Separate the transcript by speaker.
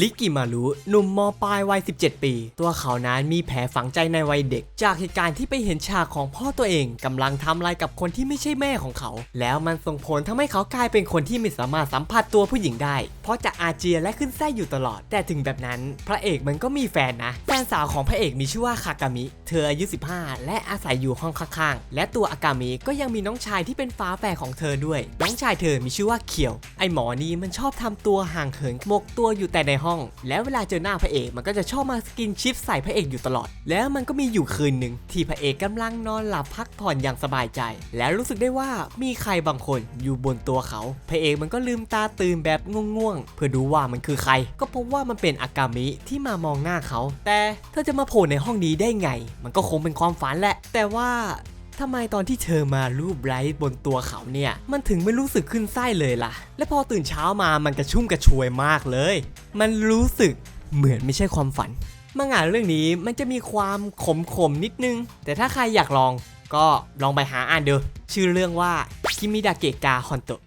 Speaker 1: ลิกิมารุหนุ่มมปลายวัย 17 ปี ตัวเขานั้นมีแผลฝังใจในวัยเด็ก จากเหตุการณ์ที่ไปเห็นฉากของพ่อตัวเองกำลังทำอะไรกับคนที่ไม่ใช่แม่ของเขา แล้วมันส่งผลทำให้เขากลายเป็นคนที่ไม่สามารถสัมผัสตัวผู้หญิงได้ เพราะจะอาเจียนและขึ้นไส้อยู่ตลอด แต่ถึงแบบนั้น พระเอกมันก็มีแฟนนะ แฟนสาวของพระเอกมีชื่อว่าคากามิ เธออายุ 15 และอาศัยอยู่ห้องข้างๆ และตัวอากามิก็ยังมีน้องชายที่เป็นฟ้าแฝดของเธอด้วย น้องชายเธอมีชื่อว่าเขียว ไอหมอนี่มันชอบทำตัวห่างเหินหมกตัวอยู่แต่ในห้อง แล้วเวลาเจอหน้าพระเอกมันก็จะชอบมาสกินชิปใส่พระเอกอยู่ตลอด แล้วมันก็มีอยู่คืนหนึ่งที่พระเอกกำลังนอนหลับพักผ่อนอย่างสบายใจ แล้วรู้สึกได้ว่ามีใครบางคนอยู่บนตัวเขา พระเอกมันก็ลืมตาตื่นแบบง่วงๆ เพื่อดูว่ามันคือใคร ก็พบว่ามันเป็นอากามิที่มามองหน้าเขา แต่เธอจะมาโผล่ในห้องนี้ได้ไง มันก็คงเป็นความฝันแหละ แต่ว่าทำไมตอนที่เธอมารูปไร้บนตัวเขาเนี่ย มันถึงไม่รู้สึกขึ้นไส้เลยล่ะ และพอตื่นเช้ามามันกระชุ่มกระชวยมากเลย มันรู้สึกเหมือนไม่ใช่ความฝัน มังงะเรื่องนี้มันจะมีความขมขมนิดนึง แต่ถ้าใครอยากลองก็ลองไปหาอ่านดูชื่อเรื่องว่าคิมิดาเกะกาฮอนโตะ